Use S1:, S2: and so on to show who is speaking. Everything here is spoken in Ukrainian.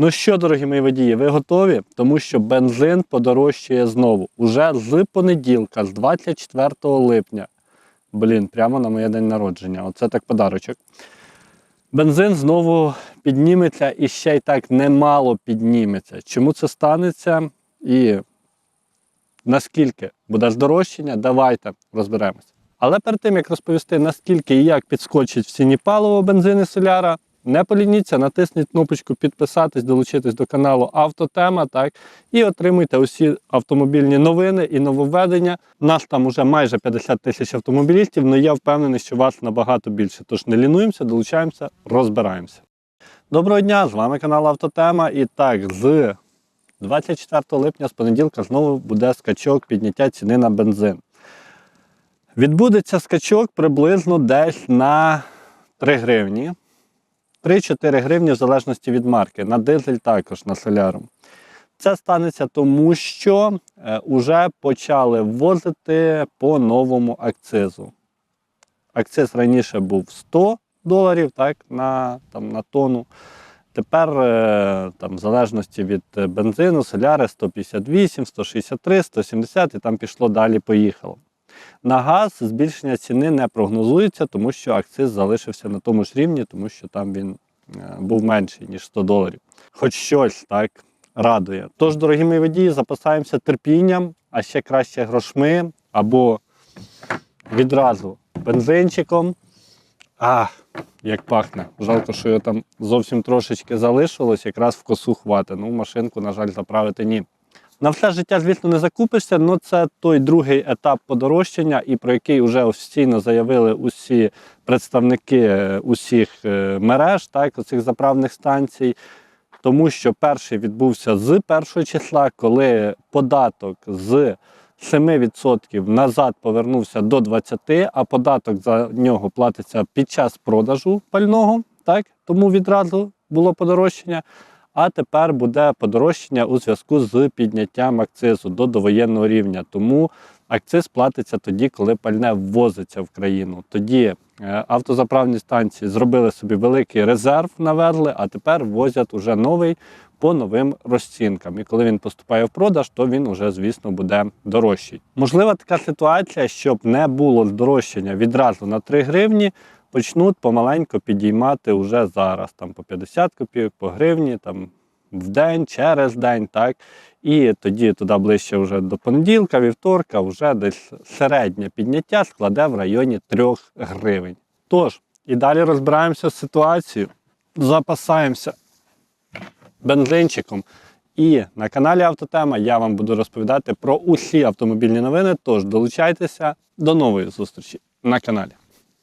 S1: Ну що, дорогі мої водії, ви готові? Тому що бензин подорожчає знову. Уже з понеділка, з 24 липня. Блін, прямо на моє день народження. Оце так подарочок. Бензин знову підніметься і ще й так немало підніметься. Чому це станеться і наскільки буде здорожчання, давайте розберемось. Але перед тим як розповісти, наскільки і як підскочить в ціні паливо, бензини соляра, не полініться, натисніть кнопочку підписатись, долучитись до каналу Автотема, так і отримуйте усі автомобільні новини і нововведення. Нас там уже майже 50 тисяч автомобілістів, але я впевнений, що вас набагато більше. Тож не лінуємося, долучаємося, розбираємося. Доброго дня! З вами канал Автотема. І так, з 24 липня з понеділка знову буде скачок підняття ціни на бензин. Відбудеться скачок приблизно десь на 3 гривні. 3-4 гривні в залежності від марки. На дизель також на соляру. Це станеться тому, що вже почали ввозити по новому акцизу. Акциз раніше був 100 доларів так, на, там, на тонну. Тепер, е, там, в залежності від е, бензину, соляри 158, 163, 170 і там пішло далі, поїхало. На газ збільшення ціни не прогнозується, тому що акциз залишився на тому ж рівні, тому що там він е, був менший, ніж 100 доларів. Хоч щось так радує. Тож, дорогі мої водії, запасаємося терпінням, а ще краще грошми або відразу бензинчиком. Ах, як пахне. Жалко, що його там зовсім трошечки залишилось, якраз в косу хвати. Ну, машинку, на жаль, заправити ні. На все життя, звісно, не закупишся, але це той другий етап подорожчання, і про який вже офіційно заявили усі представники е, усіх е, мереж, так, оцих заправних станцій. Тому що перший відбувся з першого числа, коли податок з 7% назад повернувся до 20%, а податок за нього платиться під час продажу пального, так? тому відразу було подорожчання. А тепер буде подорожчання у зв'язку з підняттям акцизу до довоєнного рівня. Тому акциз платиться тоді, коли пальне ввозиться в країну. Тоді е, автозаправні станції зробили собі великий резерв, навезли, а тепер возять уже новий по новим розцінкам. І коли він поступає в продаж, то він уже, звісно, буде дорожчий. Можлива така ситуація, щоб не було здорожчання відразу на 3 гривні. Почнуть помаленько підіймати вже зараз, там по 50 копійок, по гривні, там в день, через день, так. І тоді туди ближче вже до понеділка, вівторка, вже десь середнє підняття складе в районі 3 гривень. Тож, і далі розбираємося з ситуацією, запасаємося бензинчиком. І на каналі Автотема я вам буду розповідати про усі автомобільні новини. Тож долучайтеся до нової зустрічі на каналі.